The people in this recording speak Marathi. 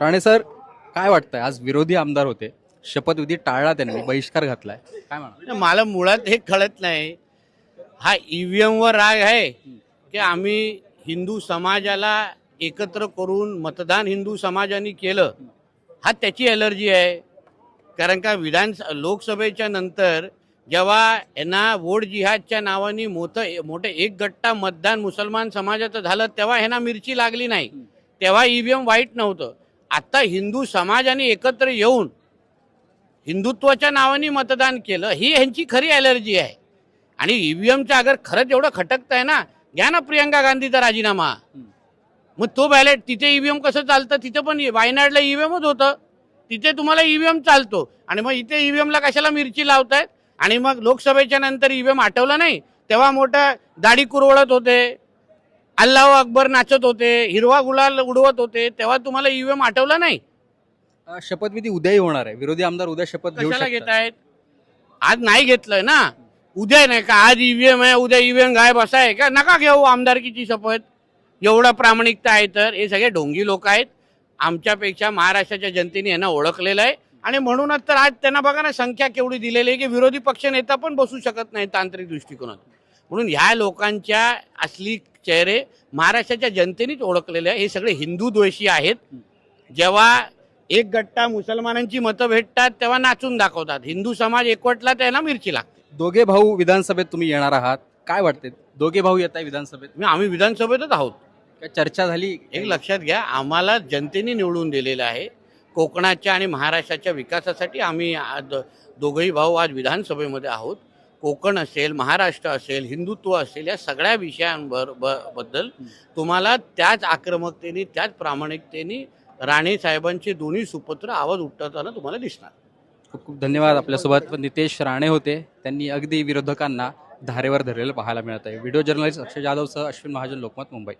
राणे सर काय वाटतंय? आज विरोधी आमदार होते. शपथविधी टाळला त्यांनी बहिष्कार घातलाय. काय म्हणा मला मुळात हे कळत नाही. हा ईव्हीएम वर राग आहे की आम्ही हिंदू समाजाला एकत्र करून मतदान हिंदू समाजाने केलं. हा त्याची एलर्जी आहे. कारण का विधान लोकसभेच्या नंतर जेव्हा यांना वोट जिहादच्या नावाने मोठं मोठं एक गट्टा मतदान मुसलमान समाजाचं झालं तेव्हा ह्यांना मिरची लागली नाही. तेव्हा ईव्हीएम वाईट नव्हतं. आता हिंदू समाजाने एकत्र येऊन हिंदुत्वाच्या नावाने मतदान केलं ही ह्यांची खरी ॲलर्जी आहे. आणि ईव्हीएमचं अगर खरंच एवढं खटकत आहे ना घ्या ना प्रियंका गांधीचा राजीनामा. मग तो बॅलेट तिथे ईव्हीएम कसं चालतं? तिथे पण वायनाडला ईव्हीएमच होतं. तिथे तुम्हाला ईव्हीएम चालतो. आणि मग इथे ईव्हीएमला कशाला मिरची लावतायत? आणि मग लोकसभेच्या नंतर ईव्हीएम आठवलं नाही? तेव्हा मोठं दाढी कुरवळत होते. अल्लाह अकबर नाचत होते हिरवा गुलाल उडवत होते तेव्हा तुम्हाला ईव्हीएम आठवलं नाही? अ, शपथविधी उद्याही होणार आहे. विरोधी आमदार उद्या शपथ घेऊ कशाला घेत शकतात. आहेत आज नाही घेतलंय ना? उद्या नाही का? आज ईव्हीएम आहे उद्या ईव्हीएम गायब असा आहे का? नका घेऊ आमदारकीची शपथ. एवढं प्रामाणिकता आहे तर. हे सगळे ढोंगी लोक आहेत. आमच्यापेक्षा महाराष्ट्राच्या जनतेने यांना ओळखलेलं आहे. आणि म्हणूनच तर आज त्यांना बघा ना संख्या केवढी दिलेली आहे की विरोधी पक्ष नेता पण बसू शकत नाही तांत्रिक दृष्टिकोनात म्हणून ह्या लोकांच्या असली चेहरे महाराष्ट्राच्या जनतेनेच ओळखलेले आहे. हे सगळे हिंदू द्वेषी आहेत. जेव्हा एक गट्टा मुसलमानांची मतं भेटतात तेव्हा नाचून दाखवतात. हिंदू समाज एकवटला त्याला मिरची लागते. दोघे भाऊ विधानसभेत तुम्ही येणार आहात. काय वाटते? दोघे भाऊ येत आहे विधानसभेत. मी आम्ही विधानसभेतच आहोत. काय चर्चा झाली? एक लक्षात घ्या आम्हाला जनतेने निवडून दिलेलं आहे. कोकणाच्या आणि महाराष्ट्राच्या विकासासाठी आम्ही आज दोघंही भाऊ आज विधानसभेमध्ये आहोत. कोकण असेल महाराष्ट्र असेल हिंदुत्व असेल या सगळ्या विषयांवर ब- बद्दल तुम्हाला त्याच आक्रमकतेने त्याच प्रामाणिकतेने राणे साहेबांचे दोन्ही सुपुत्र आवाज उठवताना तुम्हाला दिसणार. खूप खूप धन्यवाद आपल्यासोबत. नितेश राणे होते. त्यांनी अगदी विरोधकांना धारेवर धरलेलं पाहायला मिळत आहे. व्हिडिओ जर्नलिस्ट अक्षय जाधवसह अश्विन महाजन लोकमत मुंबई.